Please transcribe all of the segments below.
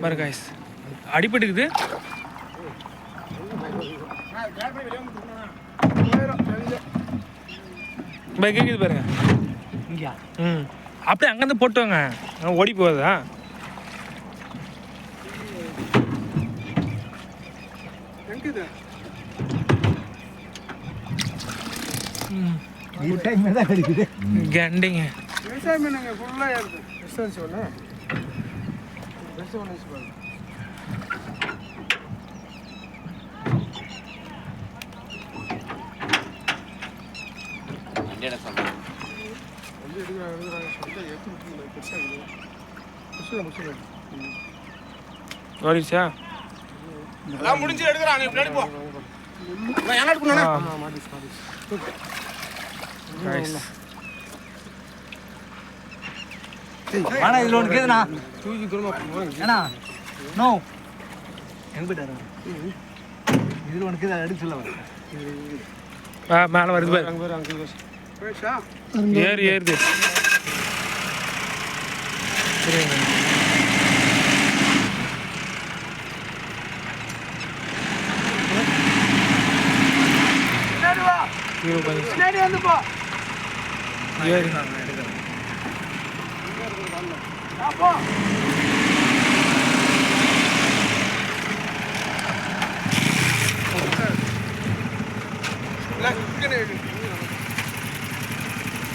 பாரு காய்ஸ் அடிபட்டுக்குது. பாய் கேக்குது பாருங்க. ம். அப்படியே அங்கேருந்து போட்டு வாங்க. அங்க ஓடி போகுதா? ம். டைம் தான் கிடைக்குது கண்டிங்க. விவசாய மீனுங்க ஃபுல்லாக ஏறுது. விசாரிச்சு ஒன்று இருக்குது. எல்லாம் முடிஞ்சு எடுக்கிறாங்க பின்னாடி போ. காய்ஸ் ஆனா இதுல ஒன்று கேதுண்ணா தூக்கி போவாங்க ஏண்ணா நோ எங்க போயிட்டாரு இதுல ஒன்று கேது எடுக்க சொல்ல வரேன் ஆ மேலே வருது பாரு. அங்கே பேர் அங்கே ஏறு ஏறுது பின்னாடி வந்து போ. ஏறு ஆ, போ இல்லை இங்கே எடு.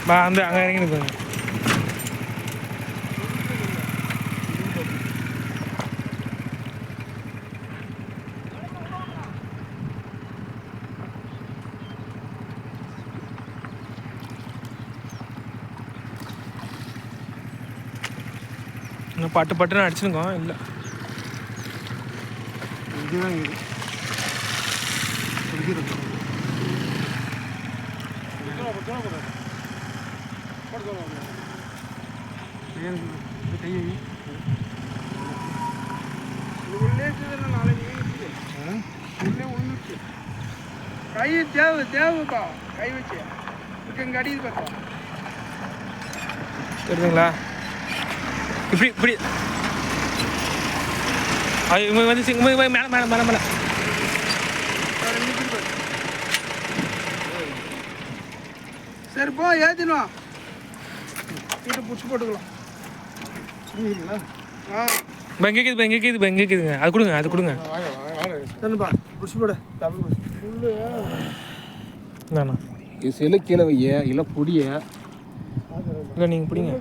பா அந்த அங்கே இறங்கி பாருங்க இன்னும் பட்டு பட்டுன்னு அடிச்சுருக்கோம். இல்லை. இதுதான் கை தேவை தேவைப்பா கை வச்சு. இங்கே அடிக்குது பார்த்தா தெரியுதுங்களா? இப்படி இப்படி. இவங்க வந்து இவங்க இவங்க மேலே மேலே மேலே மேலே. சரி போ ஏற்றினோம் வீட்டை பிடிச்சி போட்டுக்கலாம். ஆ. பெங்க கேக்குது பெங்க கேக்குது பெங்க கேக்குதுங்க அது கொடுங்க அது கொடுங்க. சரிப்பா பிடிச்சி போடு. வேணாம் இது செல்லு கீழே வைய இல்லை பொடிய. இல்லை நீங்கள் பிடிங்க.